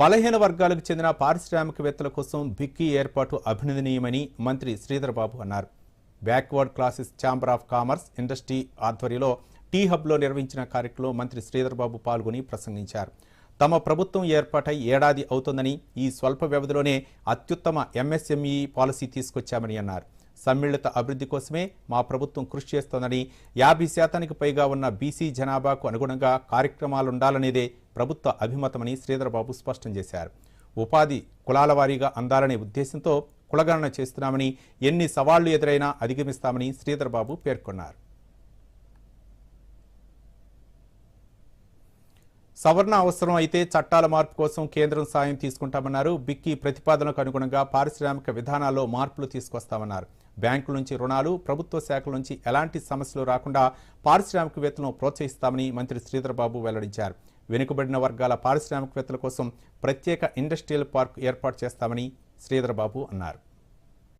బలహీన వర్గాలకు చెందిన పారిశ్రామికవేత్తల కోసం బిక్కీ ఏర్పాటు అభినందనీయమని మంత్రి శ్రీధర్బాబు అన్నారు. Backward classes chamber of commerce industry ఆధ్వర్యంలో టీ హబ్లో నిర్వహించిన కార్యక్రమంలో మంత్రి శ్రీధర్బాబు పాల్గొని ప్రసంగించారు. తమ ప్రభుత్వం ఏర్పాటై ఏడాది అవుతోందని ఈ స్వల్ప వ్యవధిలోనే అత్యుత్తమ ఎంఎస్ఎంఈ పాలసీ తీసుకొచ్చామని అన్నారు. సమ్మిళిత అభివృద్ధి కోసమే మా ప్రభుత్వం కృషి చేస్తోందని యాభై శాతానికి పైగా ఉన్న బీసీ జనాభాకు అనుగుణంగా కార్యక్రమాలుండాలనేదే ప్రభుత్వ అభిమతమని శ్రీధరబాబు స్పష్టం చేశారు. ఉపాధి కులాల వారీగా అందాలనే ఉద్దేశంతో కులగణన చేస్తున్నామని ఎన్ని సవాళ్ళు ఎదురైనా అధిగమిస్తామని శ్రీధరబాబు పేర్కొన్నారు. సవరణ అవసరం అయితే చట్టాల మార్పు కోసం కేంద్రం సాయం తీసుకుంటామన్నారు. బిక్కీ ప్రతిపాదనకు అనుగుణంగా పారిశ్రామిక విధానాల్లో మార్పులు తీసుకొస్తామన్నారు. బ్యాంకుల నుంచి రుణాలు ప్రభుత్వ శాఖల నుంచి ఎలాంటి సమస్యలు రాకుండా పారిశ్రామికవేత్తలను ప్రోత్సహిస్తామని మంత్రి శ్రీధర్బాబు వెల్లడించారు. వెనుకబడిన వర్గాల పారిశ్రామికవేత్తల కోసం ప్రత్యేక ఇండస్ట్రియల్ పార్క్ ఏర్పాటు చేస్తామని శ్రీధర్బాబు అన్నారు.